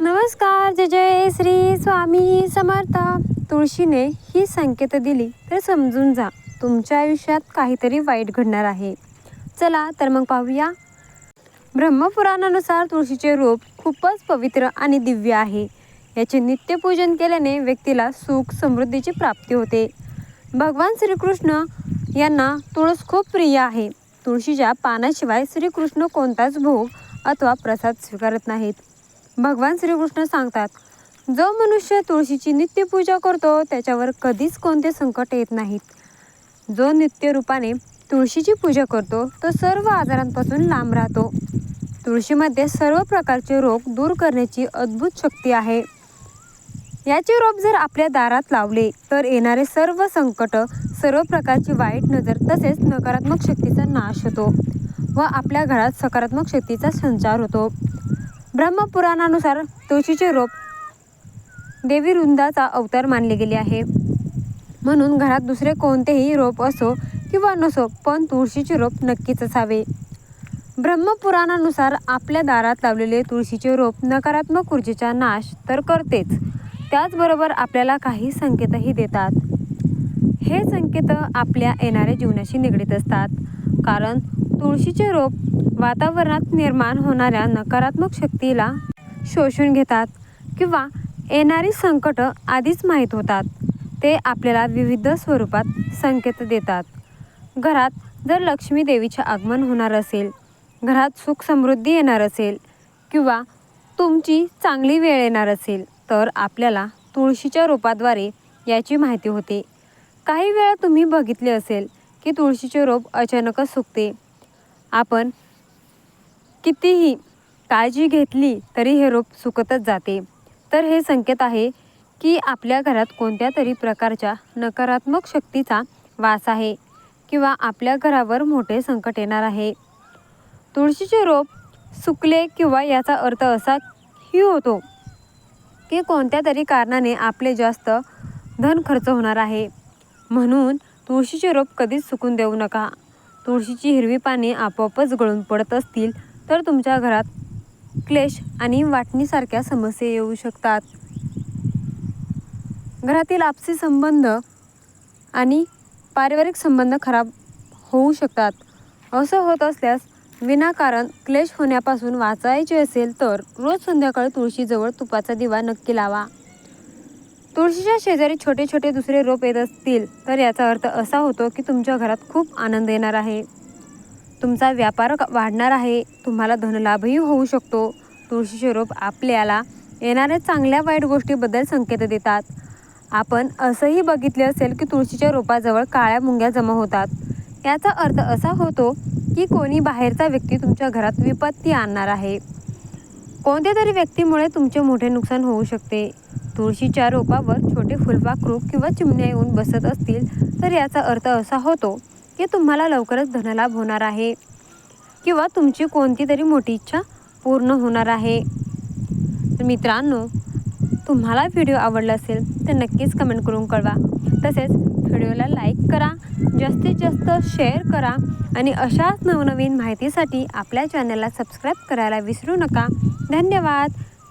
नमस्कार जय जय श्री स्वामी समर्थ. तुळशीने ही संकेत दिली तर समजून जा तुमच्या आयुष्यात काहीतरी वाईट घडणार आहे. चला तर मग पाहूया. ब्रह्मपुराणानुसार तुळशीचे रूप खूपच पवित्र आणि दिव्य आहे. याचे नित्यपूजन केल्याने व्यक्तीला सुख समृद्धीची प्राप्ती होते. भगवान श्रीकृष्ण यांना तुळस खूप प्रिय आहे. तुळशीच्या पानाशिवाय श्रीकृष्ण कोणताच भोग अथवा प्रसाद स्वीकारत नाहीत. भगवान श्रीकृष्ण सांगतात जो मनुष्य तुळशीची नित्यपूजा करतो त्याच्यावर कधीच कोणते संकट येत नाहीत. जो नित्य रूपाने तुळशीची पूजा करतो तो सर्व आजारांपासून लांब राहतो. तुळशीमध्ये सर्व प्रकारचे रोग दूर करण्याची अद्भुत शक्ती आहे. याचे रोप जर आपल्या दारात लावले तर येणारे सर्व संकट सर्व प्रकारची वाईट नजर तसेच नकारात्मक शक्तीचा नाश होतो व आपल्या घरात सकारात्मक शक्तीचा संचार होतो. ब्रह्मपुराणानुसार तुळशीचे रोप देवी वृंदाचा अवतार मानले गेले आहे. म्हणून घरात दुसरे कोणतेही रोप असो किंवा नसो पण तुळशीचे रोप नक्कीच असावे. ब्रह्मपुराणानुसार आपल्या दारात लावलेले तुळशीचे रोप नकारात्मक ऊर्जेचा नाश तर करतेच. त्याचबरोबर आपल्याला काही संकेतही देतात. हे संकेत आपल्या येणाऱ्या जीवनाशी निगडीत असतात. कारण तुळशीचे रोप वातावरणात निर्माण होणाऱ्या नकारात्मक शक्तीला शोषून घेतात किंवा येणारी संकटं आधीच माहीत होतात. ते आपल्याला विविध स्वरूपात संकेत देतात. घरात जर लक्ष्मी देवीचे आगमन होणार असेल घरात सुख समृद्धी येणार असेल किंवा तुमची चांगली वेळ येणार असेल तर आपल्याला तुळशीच्या रोपाद्वारे याची माहिती होते. काही वेळा तुम्ही बघितले असेल की तुळशीचे रोप अचानकच सुकते. आपण कितीही काळजी घेतली तरी हे रोप सुकतच जाते. तर हे संकेत आहे की आपल्या घरात कोणत्या तरी प्रकारच्या नकारात्मक शक्तीचा वास आहे किंवा आपल्या घरावर मोठे संकट येणार आहे. तुळशीचे रोप सुकले किंवा याचा अर्थ असा ही होतो की कोणत्या तरी कारणाने आपले जास्त धन खर्च होणार आहे. म्हणून तुळशीचे रोप कधीच सुकून देऊ नका. तुळशीची हिरवी पाने आपोआपच गळून पडत असतील तर तुमच्या घरात क्लेश आणि वाटणीसारख्या समस्या येऊ शकतात. घरातील आपसी संबंध आणि पारिवारिक संबंध खराब होऊ शकतात. असं होत असल्यास विनाकारण क्लेश होण्यापासून वाचायचे असेल तर रोज संध्याकाळी तुळशीजवळ तुपाचा दिवा नक्की लावा. तुळशीच्या शेजारी छोटे छोटे दुसरे रोप येत असतील तर याचा अर्थ असा होतो की तुमच्या घरात खूप आनंद येणार आहे. तुमचा व्यापार वाढणार आहे. तुम्हाला धनलाभही होऊ शकतो. तुळशीचे रोप आपल्याला येणाऱ्या चांगल्या वाईट गोष्टीबद्दल संकेत देतात. आपण असंही बघितले असेल की तुळशीच्या रोपाजवळ काळ्या मुंग्या जमा होतात. याचा अर्थ असा होतो की कोणी बाहेरचा व्यक्ती तुमच्या घरात विपत्ती आणणार आहे. कोणत्या तरी व्यक्तीमुळे तुमचे मोठे नुकसान होऊ शकते. तुळशीच्या रोपावर छोटे फुलपाखरू किंवा चिमण्या येऊन बसत असतील तर याचा अर्थ असा होतो की तुम्हाला लवकरच धनलाभ होणार आहे किंवा तुमची कोणती तरी मोठी इच्छा पूर्ण होणार आहे. तर मित्रांनो तुम्हाला व्हिडिओ आवडला असेल तर नक्कीच कमेंट करून कळवा. तसेच व्हिडिओला लाईक करा जास्तीत जास्त शेअर करा आणि अशाच नवनवीन माहितीसाठी आपल्या चॅनलला सबस्क्राईब करायला विसरू नका. धन्यवाद!